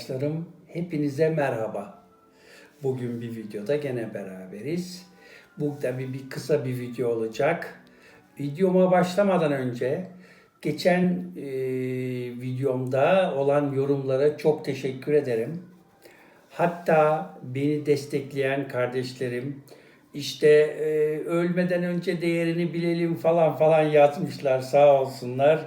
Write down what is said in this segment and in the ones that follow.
arkadaşlarım, hepinize merhaba. Bugün bir videoda gene beraberiz. Bu tabii bir kısa bir video olacak. Videoma başlamadan önce geçen e, videomda olan yorumlara çok teşekkür ederim. Hatta beni destekleyen kardeşlerim işte e, ölmeden önce değerini bilelim falan falan yazmışlar sağ olsunlar.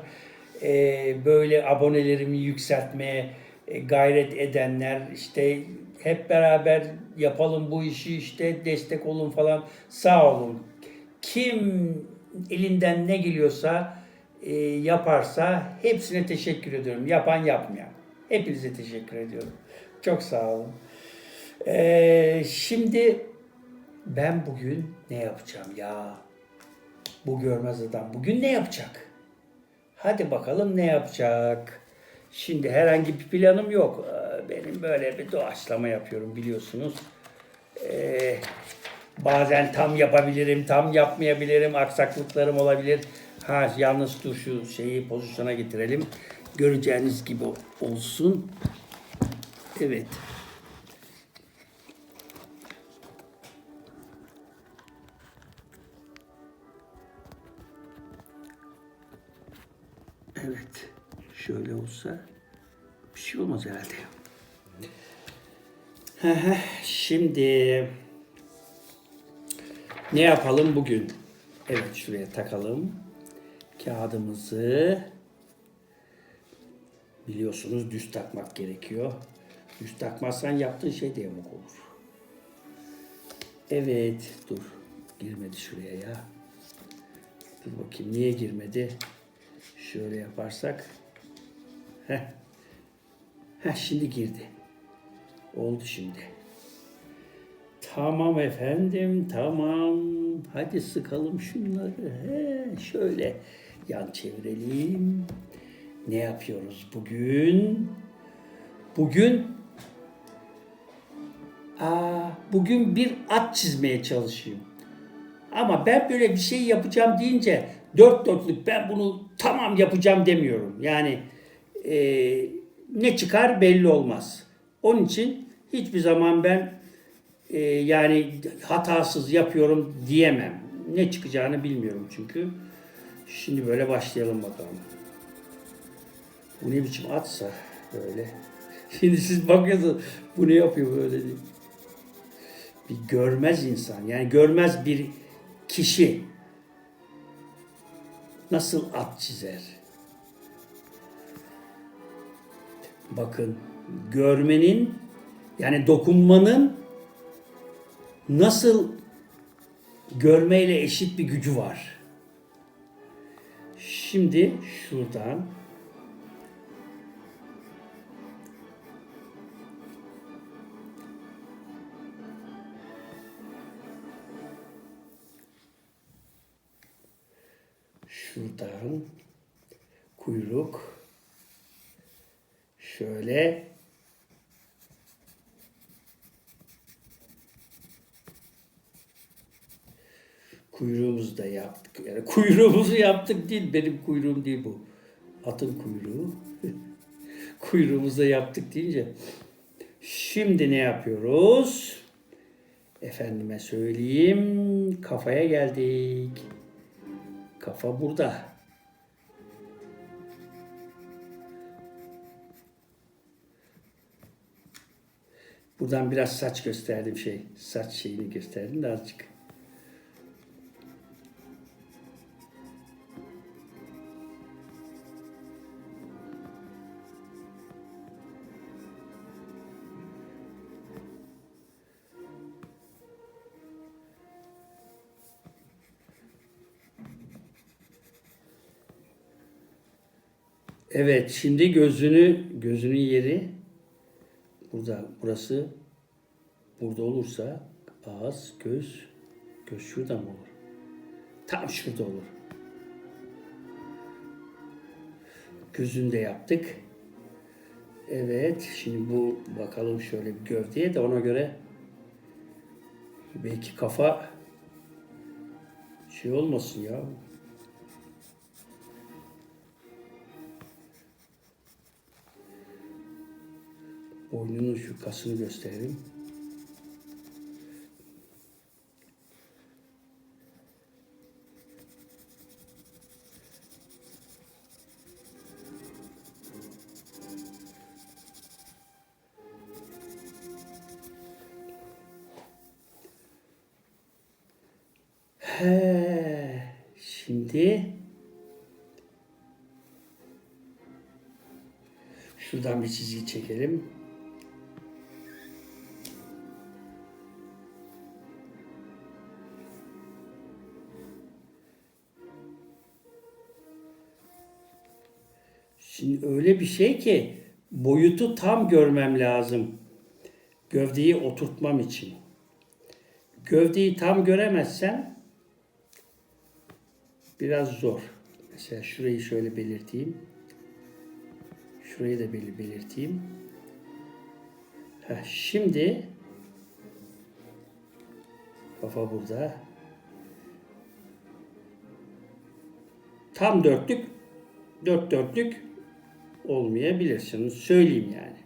E, böyle abonelerimi yükseltmeye gayret edenler işte hep beraber yapalım bu işi işte destek olun falan sağ olun. Kim elinden ne geliyorsa e, yaparsa hepsine teşekkür ediyorum. Yapan yapmayan. Hepinize teşekkür ediyorum. Çok sağ olun. E, şimdi ben bugün ne yapacağım ya? Bu görmez adam bugün ne yapacak? Hadi bakalım ne yapacak? Şimdi herhangi bir planım yok. Ee, Benim böyle bir doğaçlama yapıyorum biliyorsunuz. Ee, bazen tam yapabilirim, tam yapmayabilirim. Aksaklıklarım olabilir. Ha yalnız dur şu şeyi pozisyona getirelim. Göreceğiniz gibi olsun. Evet. Evet. Olsa bir şey olmaz herhalde. Şimdi ne yapalım bugün? Evet şuraya takalım. Kağıdımızı biliyorsunuz düz takmak gerekiyor. Düz takmazsan yaptığın şey de yamuk olur. Evet dur girmedi şuraya ya. Dur bakayım niye girmedi? Şöyle yaparsak. Heh. Heh şimdi girdi. Oldu şimdi. Tamam efendim, tamam. Hadi sıkalım şunları. He, şöyle yan çevirelim. Ne yapıyoruz bugün? Bugün Aa, bugün bir at çizmeye çalışayım. Ama ben böyle bir şey yapacağım deyince dört dörtlük ben bunu tamam yapacağım demiyorum. Yani e, ne çıkar belli olmaz. Onun için hiçbir zaman ben e, yani hatasız yapıyorum diyemem. Ne çıkacağını bilmiyorum çünkü. Şimdi böyle başlayalım bakalım. Bu ne biçim atsa böyle. Şimdi siz bakıyorsunuz bu ne yapıyor böyle. Bir görmez insan yani görmez bir kişi nasıl at çizer? Bakın görmenin yani dokunmanın nasıl görmeyle eşit bir gücü var. Şimdi şuradan şuradan kuyruk şöyle kuyruğumuzu da yaptık. Yani kuyruğumuzu yaptık değil, benim kuyruğum değil bu. Atın kuyruğu. Kuyruğumuzu da yaptık deyince. Şimdi ne yapıyoruz? Efendime söyleyeyim, kafaya geldik. Kafa burada. Buradan biraz saç gösterdim şey. Saç şeyini gösterdim de azıcık. Evet, şimdi gözünü gözünün yeri burada. Burası burada olursa ağız, göz, göz şurada mı olur? Tam şurada olur. Gözünü de yaptık. Evet, şimdi bu bakalım şöyle bir gövdeye de ona göre belki kafa şey olmasın ya. Boynunun şu kasını gösterelim. He, şimdi şuradan bir çizgi çekelim. Şimdi öyle bir şey ki boyutu tam görmem lazım. Gövdeyi oturtmam için. Gövdeyi tam göremezsem biraz zor. Mesela şurayı şöyle belirteyim. Şurayı da bel- belirteyim. Heh, şimdi kafa burada. Tam dörtlük, dört dörtlük olmayabilirsiniz. Söyleyeyim yani.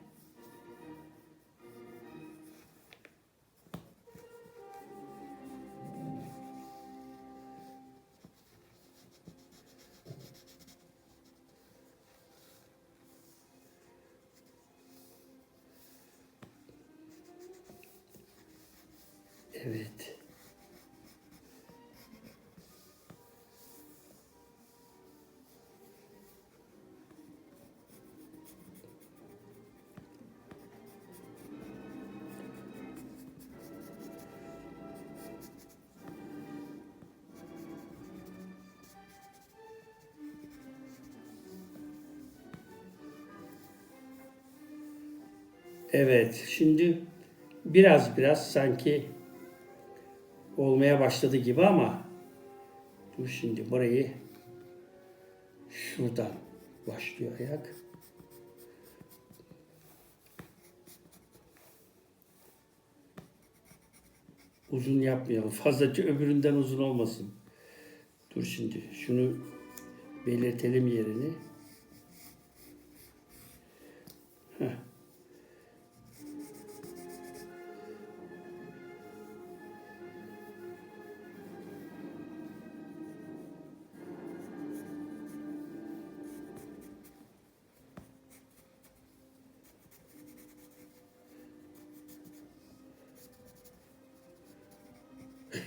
Evet. Evet, şimdi biraz biraz sanki olmaya başladı gibi ama dur şimdi burayı şuradan başlıyor ayak. Uzun yapmayalım. Fazlaca öbüründen uzun olmasın. Dur şimdi şunu belirtelim yerini. Heh.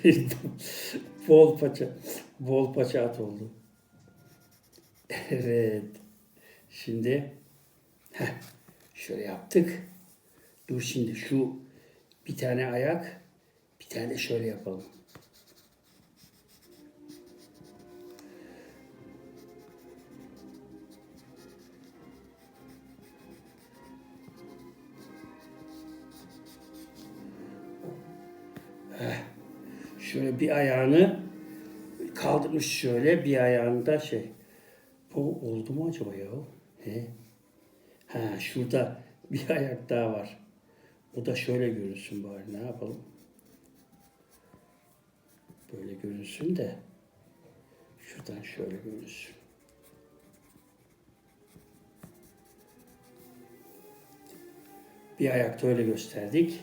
bol paça. Bol paça at oldu. Evet. Şimdi heh, şöyle yaptık. Dur şimdi şu bir tane ayak bir tane şöyle yapalım. Şöyle bir ayağını kaldırmış şöyle bir ayağında şey. Bu oldu mu acaba ya? He? Ha şurada bir ayak daha var. O da şöyle görünsün bari. Ne yapalım? Böyle görünsün de şuradan şöyle görünsün. Bir ayakta öyle gösterdik.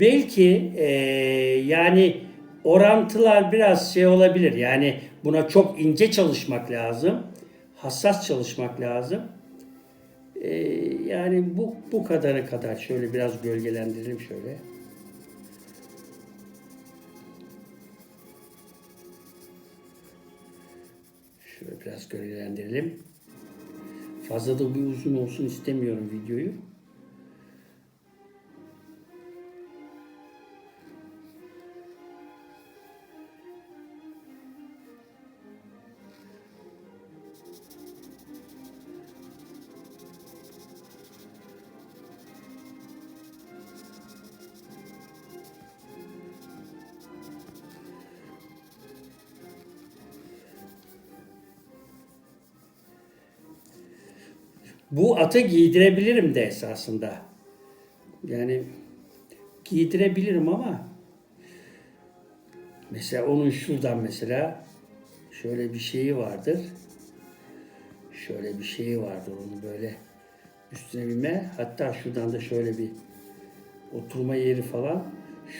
Belki eee, yani orantılar biraz şey olabilir. Yani buna çok ince çalışmak lazım. Hassas çalışmak lazım. Eee, yani bu bu kadarı kadar şöyle biraz gölgelendirelim şöyle. Şöyle biraz gölgelendirelim. Fazla da bir uzun olsun istemiyorum videoyu. Bu atı giydirebilirim de esasında. Yani giydirebilirim ama mesela onun şuradan mesela şöyle bir şeyi vardır. şöyle bir şeyi vardır onu böyle üstüne binme. Hatta şuradan da şöyle bir oturma yeri falan.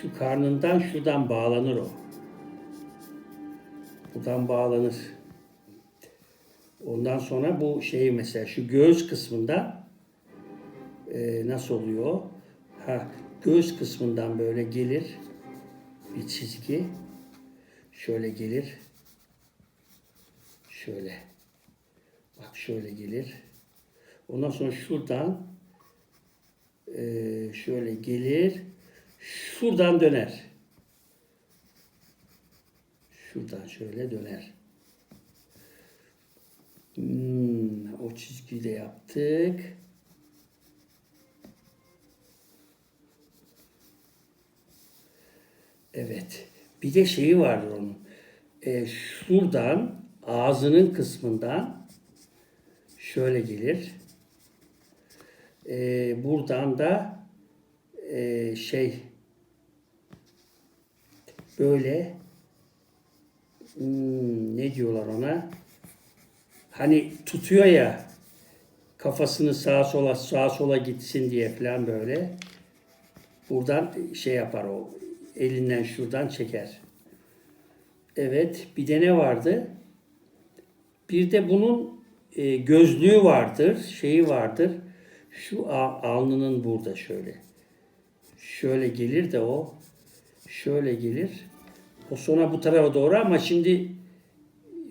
Şu karnından şuradan bağlanır o. Buradan bağlanır. Ondan sonra bu şeyi mesela şu göğüs kısmında e, nasıl oluyor? Ha, göğüs kısmından böyle gelir bir çizgi. Şöyle gelir. Şöyle. Bak şöyle gelir. Ondan sonra şuradan e, şöyle gelir. Şuradan döner. Şuradan şöyle döner. Hmm, o çizgiyi de yaptık. Evet. Bir de şeyi vardır onun. E, şuradan ağzının kısmından şöyle gelir. E, buradan da e, şey böyle hmm, ne diyorlar ona? Hani tutuyor ya kafasını sağa sola sağa sola gitsin diye falan böyle. Buradan şey yapar o elinden şuradan çeker. Evet bir de ne vardı? Bir de bunun e, gözlüğü vardır, şeyi vardır. Şu alnının burada şöyle. Şöyle gelir de o. Şöyle gelir. O sonra bu tarafa doğru ama şimdi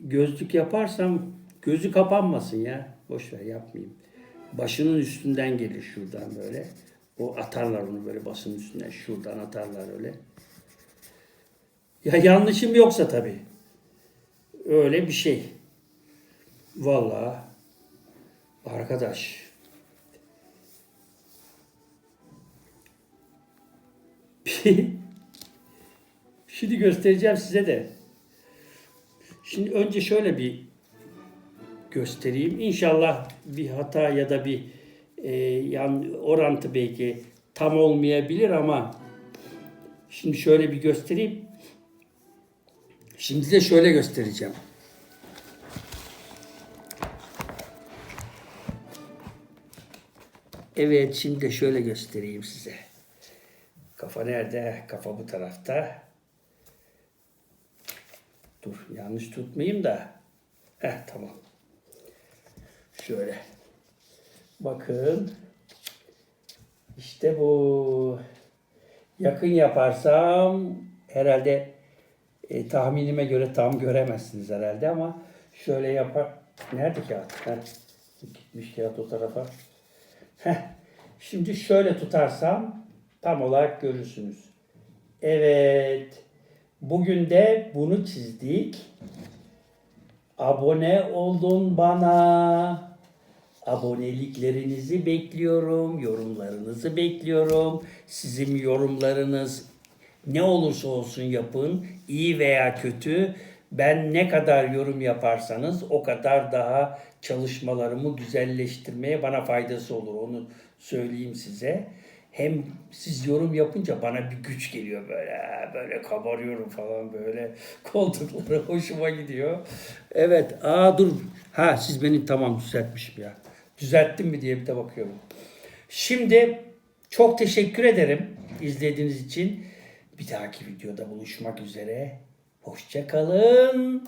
gözlük yaparsam gözü kapanmasın ya. Boş ver yapmayayım. Başının üstünden gelir şuradan böyle. O atarlar onu böyle basının üstünden şuradan atarlar öyle. Ya yanlışım yoksa tabii. Öyle bir şey. Vallahi arkadaş. Şimdi göstereceğim size de. Şimdi önce şöyle bir göstereyim. İnşallah bir hata ya da bir e, yan orantı belki tam olmayabilir ama şimdi şöyle bir göstereyim. Şimdi de şöyle göstereceğim. Evet şimdi de şöyle göstereyim size. Kafa nerede? Kafa bu tarafta. Dur yanlış tutmayayım da. Heh tamam. Şöyle. Bakın. İşte bu. Yakın yaparsam herhalde e, tahminime göre tam göremezsiniz herhalde ama şöyle yapar. Nerede kağıt? Heh. Gitmiş kağıt o tarafa. Heh. Şimdi şöyle tutarsam tam olarak görürsünüz. Evet. Bugün de bunu çizdik. Abone olun bana. Aboneliklerinizi bekliyorum, yorumlarınızı bekliyorum. Sizin yorumlarınız ne olursa olsun yapın, iyi veya kötü. Ben ne kadar yorum yaparsanız o kadar daha çalışmalarımı güzelleştirmeye bana faydası olur. Onu söyleyeyim size. Hem siz yorum yapınca bana bir güç geliyor böyle. Böyle kabarıyorum falan böyle. Koltukları hoşuma gidiyor. Evet. Aa dur. Ha siz beni tamam düzeltmişim ya. Düzelttim mi diye bir de bakıyorum. Şimdi çok teşekkür ederim izlediğiniz için. Bir dahaki videoda buluşmak üzere. Hoşça kalın.